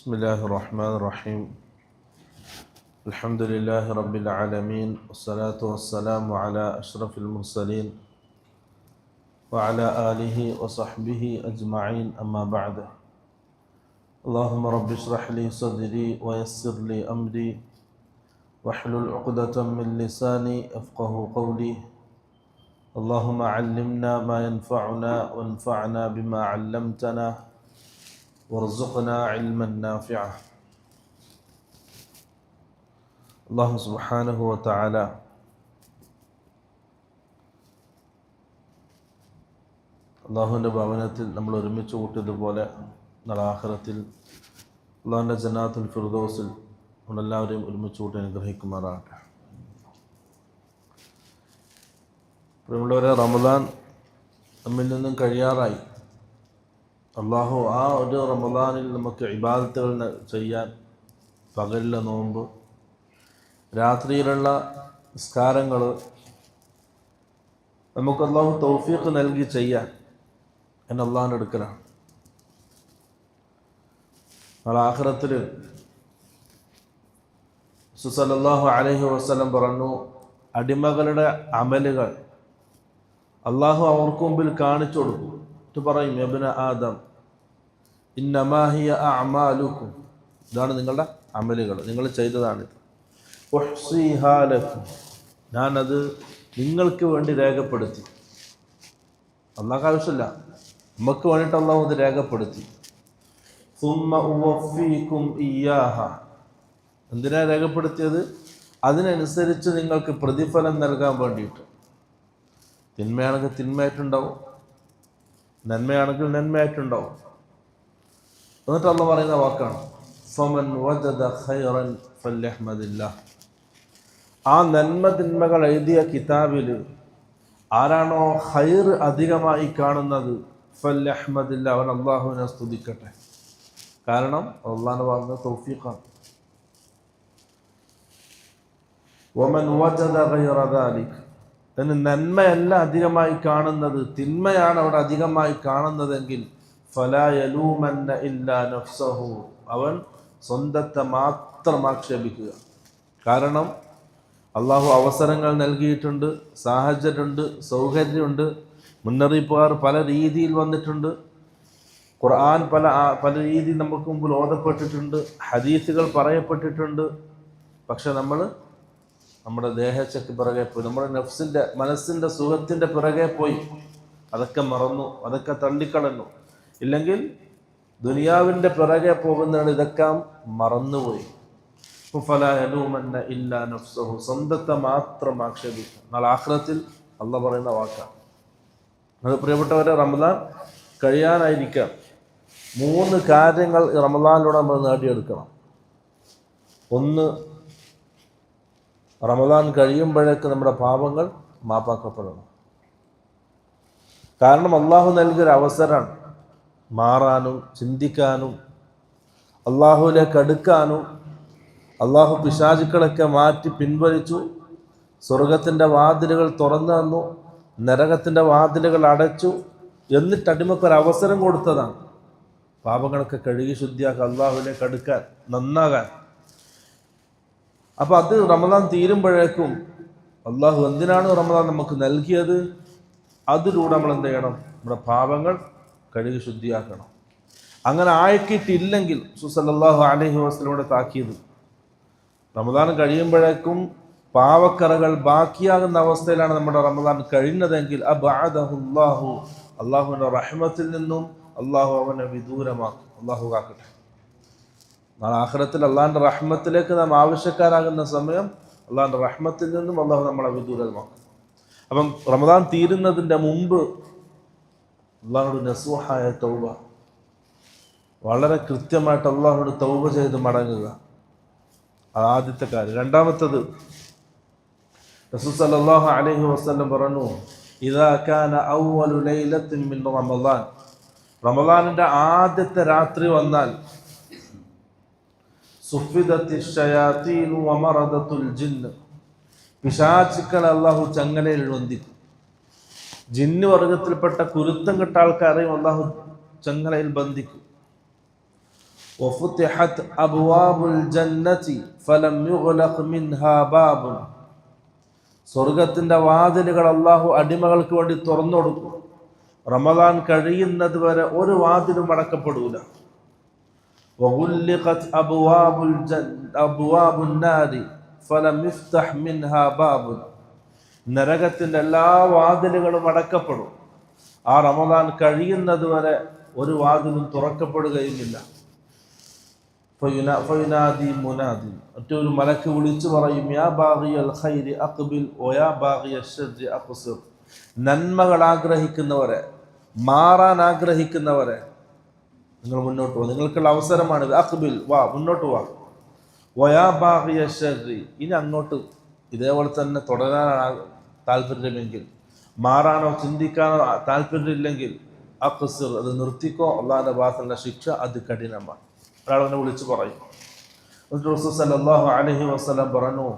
بسم الله الرحمن الرحيم الحمد لله رب العالمين والصلاة والسلام على أشرف المرسلين وعلى آله وصحبه أجمعين أما بعد اللهم رب اشرح لي صدري ويسر لي أمري واحلل عقدة من لساني أفقه قولي اللهم علمنا ما ينفعنا وانفعنا بما علمتنا وارزقنا علما نافعا അള്ളാഹു സുബാനഹു വത്താല അള്ളാഹുവിൻ്റെ ഭവനത്തിൽ നമ്മൾ ഒരുമിച്ച് കൂട്ടിയതുപോലെ നളാഹരത്തിൽ അള്ളാഹുവിൻ്റെ ജനാത്തുൽ ഫിർദോസിൽ നമ്മളെല്ലാവരെയും ഒരുമിച്ച് കൂട്ടി അനുഗ്രഹിക്കുമാറാകട്ടെ പ്രിയമുള്ളവരെ റമദാൻ നമ്മിൽ നിന്നും കഴിയാറായി അള്ളാഹു ആ ഒരു റമദാനിൽ നമുക്ക് ഇബാദത്തുകൾ ചെയ്യാൻ പകലിലെ നോമ്പ് രാത്രിയിലുള്ള നിസ്കാരങ്ങൾ നമുക്ക് അള്ളാഹു തൗഫീഖ് നൽകി ചെയ്യാൻ എന്നെ അള്ളാഹിന്റെ അടുക്കലാണ്. നാളെ ആഖിറത്തിൽ സുസലല്ലാഹു അലൈഹി വസ്ലം പറഞ്ഞു അടിമകളുടെ അമലുകൾ അള്ളാഹു അവർക്ക് മുമ്പിൽ കാണിച്ചു കൊടുക്കും. എന്നിട്ട് പറയും എബിന ആദം ഇന്നമാഹിയ അമാലുക്കും ഇതാണ് നിങ്ങളുടെ അമലുകൾ. നിങ്ങൾ ചെയ്തതാണ്. ഞാനത് നിങ്ങൾക്ക് വേണ്ടി രേഖപ്പെടുത്തി. അള്ളാഹ് ആവശ്യമില്ല. നമുക്ക് വേണ്ടിയിട്ട് അള്ളാഹു അത് രേഖപ്പെടുത്തി. എന്തിനാ രേഖപ്പെടുത്തിയത്? അതിനനുസരിച്ച് നിങ്ങൾക്ക് പ്രതിഫലം നൽകാൻ വേണ്ടിയിട്ട്. തിന്മയാണെങ്കിൽ തിന്മയായിട്ടുണ്ടാവും. നന്മയാണെങ്കിൽ നന്മയായിട്ടുണ്ടാവും. എന്നിട്ട് അള്ള പറയുന്ന വാക്കാണ്. ഫമൻ വജദ ഖൈറൻ ആ നന്മ തിന്മകൾ എഴുതിയ കിതാബിൽ ആരാണോ ഹൈർ അധികമായി കാണുന്നത് ഫല്ലഹ്മദില്ല അവൻ അള്ളാഹുവിനെ സ്തുതിക്കട്ടെ. കാരണം അള്ളാഹ് പറഞ്ഞ തൗഫീഖാണ്. ഒമൻ വജദ ഗൈറ ദാലിക്. നന്മയല്ല അധികമായി കാണുന്നത് തിന്മയാണ് അവിടെ അധികമായി കാണുന്നതെങ്കിൽ ഫലാ യലൂമന്ന ഇല്ലാ നഫ്സഹു. അവൻ സ്വന്തത്തെ മാത്രം ആക്ഷേപിക്കുക. കാരണം അള്ളാഹു അവസരങ്ങൾ നൽകിയിട്ടുണ്ട് സാഹചര്യമുണ്ട് സൗകര്യമുണ്ട് മുന്നറിയിപ്പുകാർ പല രീതിയിൽ വന്നിട്ടുണ്ട്. ഖുർആൻ പല പല രീതിയിൽ നമുക്ക് മുമ്പിൽ ഓതപ്പെട്ടിട്ടുണ്ട് ഹദീസുകൾ പറയപ്പെട്ടിട്ടുണ്ട്. പക്ഷെ നമ്മൾ നമ്മുടെ ദേഹച്ചക്ക് പിറകെ പോയി നമ്മുടെ നഫ്സിന്റെ മനസ്സിന്റെ സുഖത്തിന്റെ പിറകെ പോയി. അതൊക്കെ മറന്നു അതൊക്കെ തള്ളിക്കളഞ്ഞു. ഇല്ലെങ്കിൽ ദുനിയാവിന്റെ പിറകെ പോകുന്നതാണ് ഇതൊക്കെ മറന്നുപോയി. ഫല ഇല്ല നഫ്സഹു. സ്വന്തത്തെ മാത്രം ആക്ഷേപിക്കുക. നാളെ ആഹ്ലത്തിൽ അല്ല പറയുന്ന വാക്കാണ് അത് പ്രിയപ്പെട്ടവരെ റമദാൻ കഴിയാനായിരിക്കാം. മൂന്ന് കാര്യങ്ങൾ റമദാനിലൂടെ നമ്മൾ നേടിയെടുക്കണം. ഒന്ന് റമദാൻ കഴിയുമ്പോഴേക്ക് നമ്മുടെ പാപങ്ങൾ മാപ്പാക്കപ്പെടണം. കാരണം അള്ളാഹു നൽകിയൊരു അവസരമാണ്. മാറാനും ചിന്തിക്കാനും അള്ളാഹുവിലേക്ക് അടുക്കാനും അള്ളാഹു പിശാചുക്കളൊക്കെ മാറ്റി പിൻവലിച്ചു സ്വർഗത്തിന്റെ വാതിലുകൾ തുറന്നു തന്നു നരകത്തിന്റെ വാതിലുകൾ അടച്ചു എന്നിട്ട് അടിമക്കൊരവസരം കൊടുത്തതാണ്. പാപങ്ങളൊക്കെ കഴുകി ശുദ്ധിയാക്കുക അള്ളാഹുവിലേക്ക് അടുക്കാൻ നന്നാകാൻ. അപ്പോൾ അത് റമദാൻ തീരുമ്പോഴേക്കും അള്ളാഹു എന്തിനാണ് റമദാൻ നമുക്ക് നൽകിയത്? അതിലൂടെ നമ്മൾ എന്ത് ചെയ്യണം? നമ്മുടെ പാപങ്ങൾ കഴുകി ശുദ്ധിയാക്കണം. അങ്ങനെ ആയിക്കിട്ടില്ലെങ്കിൽ സുസല്ലാഹു അലഹി വസ്ലമയുടെ താക്കീത്. റമദാൻ കഴിയുമ്പോഴേക്കും പാവക്കറകൾ ബാക്കിയാകുന്ന അവസ്ഥയിലാണ് നമ്മുടെ റമദാൻ കഴിഞ്ഞതെങ്കിൽ അബാദഹുല്ലാഹു അള്ളാഹുവിന്റെ റഹ്മത്തിൽ നിന്നും അള്ളാഹു അവനെ വിദൂരമാക്കും. അള്ളാഹു കാക്കട്ടെ. നാളെ ആഖിറത്തിൽ അള്ളാഹിന്റെ റഹ്മത്തിലേക്ക് നാം ആവശ്യക്കാരാകുന്ന സമയം അള്ളാഹിന്റെ റഹ്മത്തിൽ നിന്നും അള്ളാഹു നമ്മളെ വിദൂരമാക്കും. അപ്പം റമദാൻ തീരുന്നതിന്റെ മുമ്പ് അള്ളാഹുടെ നസൂഹായ തൗബ. വളരെ കൃത്യമായിട്ട് അള്ളാഹുടെ തൗബ ചെയ്ത് മടങ്ങുക. അത് ആദ്യത്തെ കാര്യം. രണ്ടാമത്തത് റസൂൽ അലൈഹി വസല്ലം പറഞ്ഞു കാന റമദാൻ. റമദാനിന്റെ ആദ്യത്തെ രാത്രി വന്നാൽ സുഫിദത്തി ഷയാത്തീനു അള്ളാഹു ചങ്ങലയിൽ വന്ദിക്കും. ജിന്ന് വർഗത്തിൽപ്പെട്ട കുരുത്തം കെട്ട ആൾക്കാരെയും അള്ളാഹു ചങ്ങലയിൽ ബന്ധിക്കും وفتحت أبواب الجنة فلم يغلق منها باب സ്വർഗത്തിന്റെ വാതിലുകൾ അള്ളാഹു അടിമകൾക്ക് വേണ്ടി തുറന്നു കൊടുക്കും റമദാൻ കഴിയുന്നത് വരെ ഒരു വാതിലും അടക്കപ്പെടൂല وغلقت നരകത്തിന്റെ എല്ലാ വാതിലുകളും അടക്കപ്പെടും. ആ റമദാൻ കഴിയുന്നത് വരെ ഒരു വാതിലും തുറക്കപ്പെടുകയുമില്ല. ഫയുനാദി മുനാദി. മറ്റൊരു മലക്ക് വിളിച്ചു പറയും യാ ബാഗിയൽ ഖൈരി അക്ബിൽ ഒയാ ബാഗി അഷദ്രി അക്സുർ. നന്മകൾ ആഗ്രഹിക്കുന്നവരെ മാറാൻ ആഗ്രഹിക്കുന്നവരെ നിങ്ങൾ മുന്നോട്ട് പോകും നിങ്ങൾക്കുള്ള അവസരമാണ് അക്ബിൽ വാ മുന്നോട്ട് വാ. ഒയാ ബാഗി അഷദ്രി ഇനി അങ്ങോട്ട് ഇതേപോലെ തന്നെ തുടരാനാണ് താല്പര്യമെങ്കിൽ മാറാനോ ചിന്തിക്കാനോ താല്പര്യമില്ലെങ്കിൽ അഖ്സിർ അത് നിർത്തിക്കോ. അള്ളാഹിന്റെ ഭാഗത്തുള്ള ശിക്ഷ അത് കഠിനമാണ്. ഒരാളെന്നെ വിളിച്ചു പറയും. എന്നിട്ട് റസൂൽ സല്ലല്ലാഹു അലൈഹി വസല്ലം പറഞ്ഞു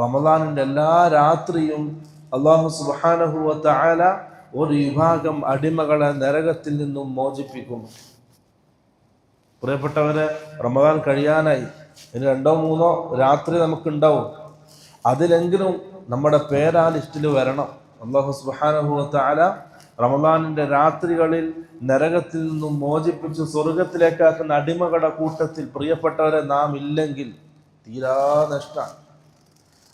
റമദാനിന്റെ എല്ലാ രാത്രിയും അള്ളാഹു സുബ്ഹാനഹു വ ഒരു വിഭാഗം അടിമകളെ നരകത്തിൽ നിന്നും മോചിപ്പിക്കുന്നു. പ്രിയപ്പെട്ടവരെ റമദാൻ കഴിയാനായി. ഇനി രണ്ടോ മൂന്നോ രാത്രി നമുക്കുണ്ടാവും. അതിലെങ്കിലും നമ്മുടെ പേര് ആ ലിസ്റ്റിൽ വരണം അള്ളാഹു തആല റമദാനിന്റെ രാത്രികളിൽ നരകത്തിൽ നിന്നും മോചിപ്പിച്ച് സ്വർഗത്തിലേക്കാക്കുന്ന അടിമകളുടെ കൂട്ടത്തിൽ പ്രിയപ്പെട്ടവരെ നാം ഇല്ലെങ്കിൽ തീരാ നഷ്ടമാണ്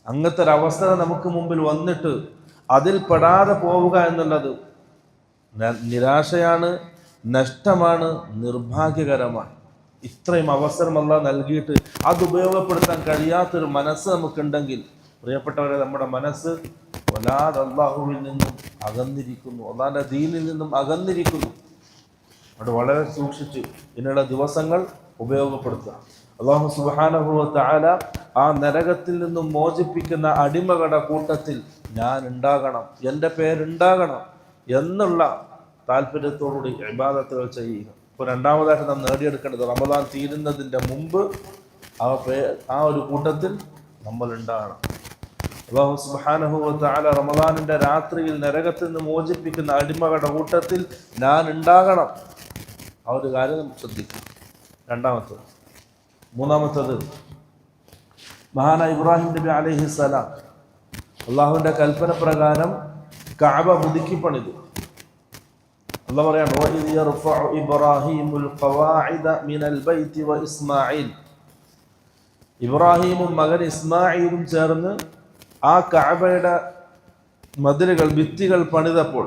അങ്ങനത്തെ ഒരു അവസരം നമുക്ക് മുമ്പിൽ വന്നിട്ട് അതിൽ പെടാതെ പോവുക എന്നുള്ളത് നിരാശയാണ് നഷ്ടമാണ് നിർഭാഗ്യകരമാണ്. ഇത്രയും അവസരം അല്ല നൽകിയിട്ട് അത് ഉപയോഗപ്പെടുത്താൻ കഴിയാത്തൊരു മനസ്സ് നമുക്കുണ്ടെങ്കിൽ പ്രിയപ്പെട്ടവരെ നമ്മുടെ മനസ്സ് ഒലാദ് അള്ളാഹുവിൽ നിന്നും അകന്നിരിക്കുന്നു. ഒലാന്റെ ദീനിൽ നിന്നും അകന്നിരിക്കുന്നു. അവിടെ വളരെ സൂക്ഷിച്ച് ഇതിനുള്ള ദിവസങ്ങൾ ഉപയോഗപ്പെടുത്തുക. അള്ളാഹു സുബാനഹു ആല ആ നരകത്തിൽ നിന്നും മോചിപ്പിക്കുന്ന അടിമകളുടെ കൂട്ടത്തിൽ ഞാൻ ഉണ്ടാകണം എന്റെ പേരുണ്ടാകണം എന്നുള്ള താല്പര്യത്തോടുകൂടി ഇബാദത്തുകൾ ചെയ്യുക. ഇപ്പോൾ രണ്ടാമതായിട്ട് നാം നേടിയെടുക്കേണ്ടത് റമദാൻ തീരുന്നതിന്റെ മുമ്പ് ആ പേ ആ ഒരു കൂട്ടത്തിൽ നമ്മൾ ഉണ്ടാകണം അള്ളാഹു തആല റമദാനിന്റെ രാത്രിയിൽ നരകത്തിൽ നിന്ന് മോചിപ്പിക്കുന്ന അടിമകളുടെ കൂട്ടത്തിൽ ഞാൻ ഉണ്ടാകണം. ആ ഒരു കാര്യം ശ്രദ്ധിക്കും രണ്ടാമത്തത്. മൂന്നാമത്തത് മഹാന ഇബ്രാഹിം നബി അലഹി സലാം അള്ളാഹുവിന്റെ കൽപ്പന പ്രകാരം കാബ പുതുക്കി പണിതു അള്ളാഹ് പറയാണ് "വഇദ് യർഫഉ ഇബ്രാഹീമുൽ മിനൽ ബൈത്തി വ ഇസ്മാഈൽ. ഇബ്രാഹീമും മകൻ ഇസ്മായിലും ചേർന്ന് ആ കഅബയുടെ മതിലുകൾ ഭിത്തികൾ പണിതപ്പോൾ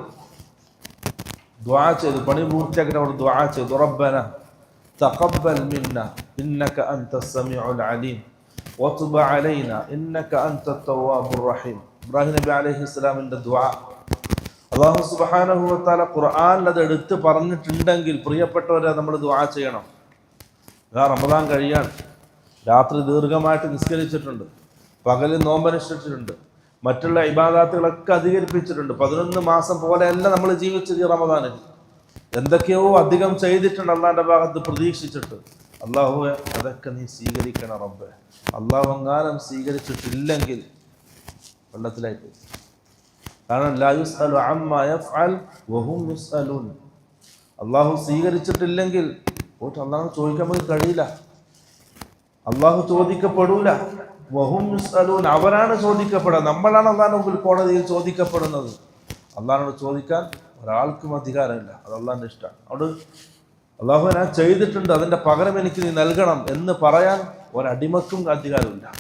ദ്വാ ചെയ്തു പണി പൂർത്തിയാക്കിയിട്ട് അവർ ദ്വാ ചെയ്തു റബ്ബന തഖബ്ബൽ മിന്ന ഇന്നക അൻത സമീഉൽ അലീം വതുബ് അലൈന ഇന്നക അൻത തവ്വാബുർ റഹീം. ഇബ്രാഹിം നബി അലൈഹി സ്വലാമിന്റെ ദ്വാ അള്ളാഹു തആല ഖുർആനിൽ അത് എടുത്ത് പറഞ്ഞിട്ടുണ്ടെങ്കിൽ പ്രിയപ്പെട്ടവരെ നമ്മൾ ദുആ ചെയ്യണം. ഇതാ റമദാൻ കഴിയാണ്. രാത്രി ദീർഘമായിട്ട് നിസ്കരിച്ചിട്ടുണ്ട്. പകലിൽ നോമ്പനുഷ്ഠിച്ചിട്ടുണ്ട്. മറ്റുള്ള ഇബാദാത്തുകളൊക്കെ അധികരിപ്പിച്ചിട്ടുണ്ട്. പതിനൊന്ന് മാസം പോലെയല്ല നമ്മൾ ജീവിച്ചത് ഈ റമദാനിൽ എന്തൊക്കെയോ അധികം ചെയ്തിട്ടുണ്ട് അള്ളാന്റെ ഭാഗത്ത് പ്രതീക്ഷിച്ചിട്ട്. അള്ളാഹുവെ അതൊക്കെ നീ സ്വീകരിക്കണം റബ്ബെ. അള്ളാഹു എങ്ങാനും സ്വീകരിച്ചിട്ടില്ലെങ്കിൽ വെള്ളത്തിലായി പോയി. കാരണം യഫ്അൽ അള്ളാഹു സ്വീകരിച്ചിട്ടില്ലെങ്കിൽ പോയിട്ട് അള്ളാഹു ചോദിക്കാൻ നമുക്ക് കഴിയില്ല. അള്ളാഹു ചോദിക്കപ്പെടൂല. വഹും അവരാണ് ചോദിക്കപ്പെടുക. നമ്മളാണ് അള്ളാഹിന്റെ മുമ്പിൽ കോടതിയിൽ ചോദിക്കപ്പെടുന്നത്. അള്ളാഹിനോട് ചോദിക്കാൻ ഒരാൾക്കും അധികാരമില്ല. അത് അള്ളാഹിന്റെ ഇഷ്ടമാണ്. അവിടെ അള്ളാഹു ഞാൻ ചെയ്തിട്ടുണ്ട്. അതിന്റെ പകരം എനിക്ക് നീ നൽകണം എന്ന് പറയാൻ ഒരടിമക്കും അധികാരമില്ല.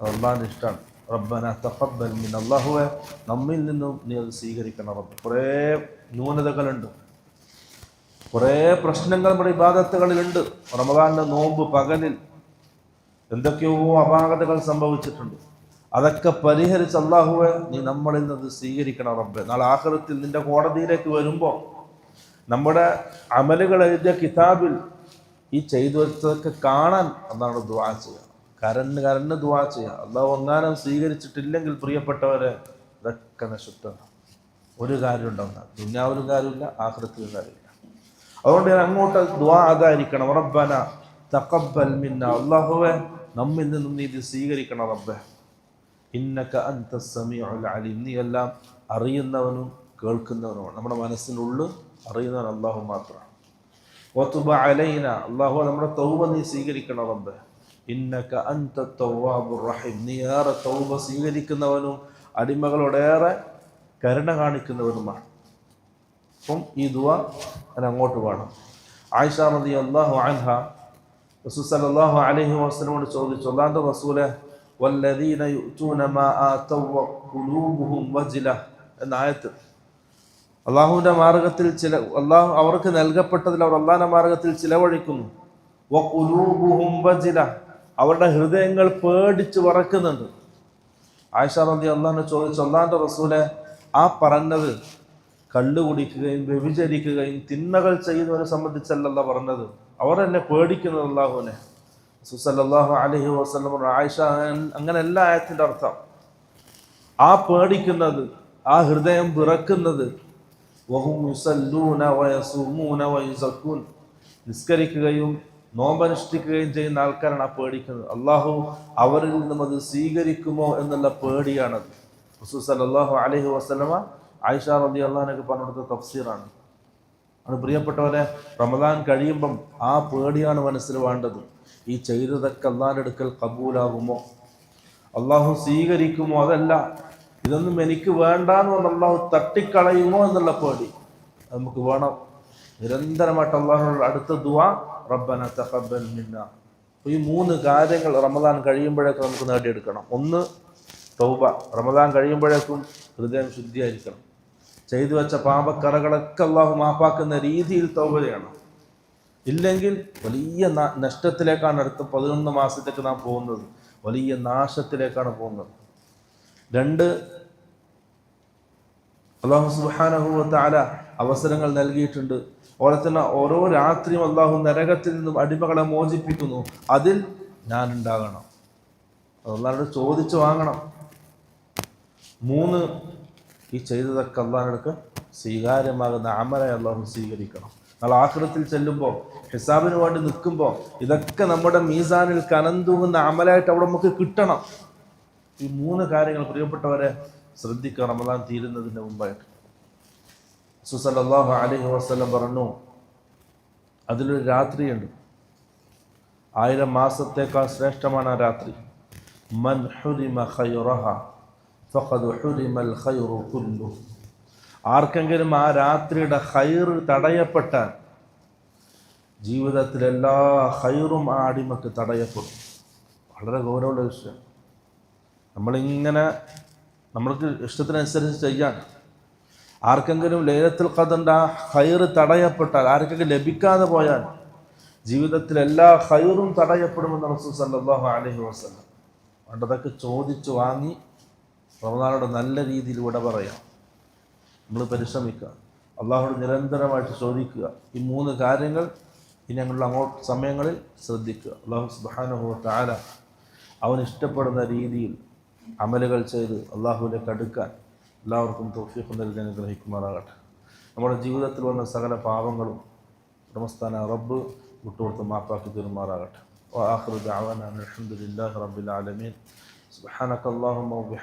അത് അള്ളാഹിന്റെ ഇഷ്ടമാണ്. റബ്ബന തഖബ്ബൽ മിൻ അള്ളാഹുവെ നമ്മിൽ നിന്നും നീ അത് സ്വീകരിക്കണം റബ്ബ്. കുറേ ന്യൂനതകളുണ്ട്. കുറേ പ്രശ്നങ്ങൾ നമ്മുടെ ഇബാദത്തുകളിലുണ്ട്. റമദാന്റെ നോമ്പ് പകലിൽ എന്തൊക്കെയോ അപാകതകൾ സംഭവിച്ചിട്ടുണ്ട്. അതൊക്കെ പരിഹരിച്ച് അള്ളാഹുവെ നീ നമ്മളിൽ നിന്ന് സ്വീകരിക്കണം റബ്ബെ. നാളെ ആഖിറത്തിൽ നിന്റെ കോടതിയിലേക്ക് വരുമ്പോൾ നമ്മുടെ അമലുകൾ എഴുതിയ കിതാബിൽ ഈ ചെയ്തു വെച്ചതൊക്കെ കാണാൻ അതാണ് ദുവാ ചെയ്യുക. കരണ് കരണ്ട് ദുവാ ചെയ്യുക അള്ളാഹു ഒന്നാനും സ്വീകരിച്ചിട്ടില്ലെങ്കിൽ പ്രിയപ്പെട്ടവരെ ഇതൊക്കെ നശുദ്ധമാണ് ഒരു കാര്യം ദുനിയാവ് ഒരു കാര്യമില്ല ആഖിറത്തിലും കാര്യമില്ല അതുകൊണ്ട് ഞാൻ അങ്ങോട്ട് ദുആ അതായിരിക്കണം റബ്ബന തക്കബൽ മിന്ന. അള്ളാഹുവെ നമ്മിൽ നിന്നും നീ സ്വീകരിക്കണം റബ്ബെ. ഇന്നക അന്ത സമീഉൽ അലീം. നീ എല്ലാം അറിയുന്നവനും കേൾക്കുന്നവനുമാണ്. നമ്മുടെ മനസ്സിനുള്ളിൽ അറിയുന്നവൻ അള്ളാഹു മാത്രമാണ്. ഒത്തുബ അലൈന. അള്ളാഹു നമ്മുടെ തൗബ നീ സ്വീകരിക്കണം റബ്ബെ. ഏറെ തൗബ സ്വീകരിക്കുന്നവനും അടിമകളോടേറെ കരുണ കാണിക്കുന്നവനുമാണ്. അപ്പം ഈ ദുവ ഞാൻ അങ്ങോട്ട് വേണം. ആയിഷ നദി അള്ളാഹു അൻഹ റസൂൽ സല്ലല്ലാഹു അലൈഹി വസല്ലമോട് ചോദിച്ചു അല്ലാണ്ട് റസൂലെ വല്ലദീന യുഅ്തൂന അള്ളാഹുവിന്റെ മാർഗത്തിൽ ചില അള്ളാഹു അവർക്ക് നൽകപ്പെട്ടതിൽ അവർ അള്ളാഹിന്റെ മാർഗത്തിൽ ചിലവഴിക്കുന്നു. അവരുടെ ഹൃദയങ്ങൾ പേടിച്ച് വറക്കുന്നുണ്ട്. ആയിഷ റതി അള്ളാഹിനെ ചോദിച്ചു അള്ളാഹിന്റെ റസൂലെ ആ പറഞ്ഞത് കള്ളു കുടിക്കുകയും വ്യഭിചരിക്കുകയും തിന്മകൾ ചെയ്യുന്നവരെ സംബന്ധിച്ചല്ലല്ല പറഞ്ഞത്. അവർ എന്നെ പേടിക്കുന്നത് അള്ളാഹുവിനെ. സുസല്ലാഹു അലഹി വസ്ലം ആയിഷ അങ്ങനെ എല്ലാ ആയത്തിന്റെ അർത്ഥം. ആ പേടിക്കുന്നത് ആ ഹൃദയം വിറക്കുന്നത് നിസ്കരിക്കുകയും നോമ്പനുഷ്ഠിക്കുകയും ചെയ്യുന്ന ആൾക്കാരാണ് ആ പേടിക്കുന്നത്. അള്ളാഹു അവരിൽ നിന്നും അത് സ്വീകരിക്കുമോ എന്നുള്ള പേടിയാണത്. റസൂൽ സല്ലല്ലാഹു അലൈഹി വസ്ലമ ആയിഷ റബി അള്ളഹാനൊക്കെ പറഞ്ഞു കൊടുത്ത തഫ്സീറാണ്. അത് പ്രിയപ്പെട്ടവരെ റമദാൻ കഴിയുമ്പം ആ പേടിയാണ് മനസ്സിൽ വേണ്ടത്. ഈ ചെയ്തതൊക്കെ അള്ളാഹിന്റെ അടുക്കൽ കബൂലാകുമോ? അള്ളാഹു സ്വീകരിക്കുമോ? അതല്ല. ഇതൊന്നും എനിക്ക് വേണ്ടാന്ന് പറഞ്ഞ് അള്ളാഹു തട്ടിക്കളയുമോ എന്നുള്ള പേടി. നമുക്ക് വേണം. നിരന്തരമായിട്ട് അള്ളാഹുനോട് അടുത്ത ദുവാ റബ്ബന തഖബ്ബൽ മിന്ന. ഈ മൂന്ന് കാര്യങ്ങൾ റമദാൻ കഴിയുമ്പോഴേക്കും നമുക്ക് നേടിയെടുക്കണം. ഒന്ന് തൗബ. റമദാൻ കഴിയുമ്പോഴേക്കും ഹൃദയം ശുദ്ധിയായിരിക്കണം. ചെയ്തു വെച്ച പാപക്കറകളൊക്കെ അള്ളാഹു മാപ്പാക്കുന്ന രീതിയിൽ തൗബയാണ് ഇല്ലെങ്കിൽ വലിയ നഷ്ടത്തിലേക്കാണ് അടുത്ത പതിനൊന്ന് മാസത്തേക്ക് നാം പോകുന്നത്. വലിയ നാശത്തിലേക്കാണ് പോകുന്നത്. രണ്ട് അള്ളാഹു സുബാനഹുല അവസരങ്ങൾ നൽകിയിട്ടുണ്ട്. അതുപോലെ തന്നെ ഓരോ രാത്രിയും അള്ളാഹു നരകത്തിൽ നിന്നും അടിമകളെ മോചിപ്പിക്കുന്നു. അതിൽ ഞാൻ ഉണ്ടാകണം. അള്ളാഹോട് ചോദിച്ചു വാങ്ങണം. മൂന്ന് ഈ ചെയ്തതൊക്കെ അള്ളാഹിനടുക്ക് സ്വീകാര്യമാകുന്ന അമലെ അള്ളാഹു സ്വീകരിക്കണം. നമ്മൾ ആക്രത്തിൽ ചെല്ലുമ്പോൾ ഹിസാബിന് വേണ്ടി നിൽക്കുമ്പോൾ ഇതൊക്കെ നമ്മുടെ മീസാനിൽ കനം തൂങ്ങുന്ന അമലായിട്ട് അവിടെ നമുക്ക് കിട്ടണം. ഈ മൂന്ന് കാര്യങ്ങൾ പ്രിയപ്പെട്ടവരെ ശ്രദ്ധിക്കുക റമദാൻ തീരുന്നതിന് മുമ്പായിട്ട്. സുസല്ലാഹു അലഹി വസ്ലം പറഞ്ഞു അതിലൊരു രാത്രിയുണ്ട്. ആയിരം മാസത്തേക്കാൾ ശ്രേഷ്ഠമാണ് ആ രാത്രി. മൻ ഹുരിമ ഖൈറഹ ഹുരിമൽ ഖൈറു കുല്ലു ആർക്കെങ്കിലും ആ രാത്രിയുടെ ഹൈർ തടയപ്പെട്ടാൽ ജീവിതത്തിലെല്ലാ ഹൈറും ആ അടിമക്ക് തടയപ്പെടും. വളരെ ഗൗരവമുള്ള വിഷയം. നമ്മളിങ്ങനെ നമ്മൾക്ക് ഇഷ്ടത്തിനനുസരിച്ച് ചെയ്യാൻ ആർക്കെങ്കിലും ലേലത്തിൽ ഖദറിന്റെ ആ തടയപ്പെട്ടാൽ ആർക്കെങ്കിലും ലഭിക്കാതെ പോയാൽ ജീവിതത്തിൽ എല്ലാ ഹൈറും തടയപ്പെടുമെന്ന് റസൂൽ സല്ലാഹു അലഹി വസ്ലം വേണ്ടതൊക്കെ ചോദിച്ചു വാങ്ങി റമദാനോട് നല്ല രീതിയിൽ വിട പറയാം. നമ്മൾ പരിശ്രമിക്കുക. അള്ളാഹോട് നിരന്തരമായിട്ട് ചോദിക്കുക. ഈ മൂന്ന് കാര്യങ്ങൾ ഇനി ഞങ്ങളുടെ അങ്ങോട്ട് സമയങ്ങളിൽ ശ്രദ്ധിക്കുക. അള്ളാഹു സുബ്ഹാനഹു താര അവൻ ഇഷ്ടപ്പെടുന്ന രീതിയിൽ അമലുകൾ ചെയ്ത് അള്ളാഹുവിനെ അടുക്കാൻ എല്ലാവർക്കും തൗഫീഖ് നൽകി അനുഗ്രഹിക്കുമാറാകട്ടെ നമ്മുടെ ജീവിതത്തിൽ വന്ന സകല പാപങ്ങളും ഉടമസ്ഥാന റബ്ബ് വിട്ടുകൊടുത്ത് മാപ്പാക്കി തരുമാറാകട്ടെ وآخر دعوانا أن الحمد لله رب العالمين سبحانك اللهم وبحمدك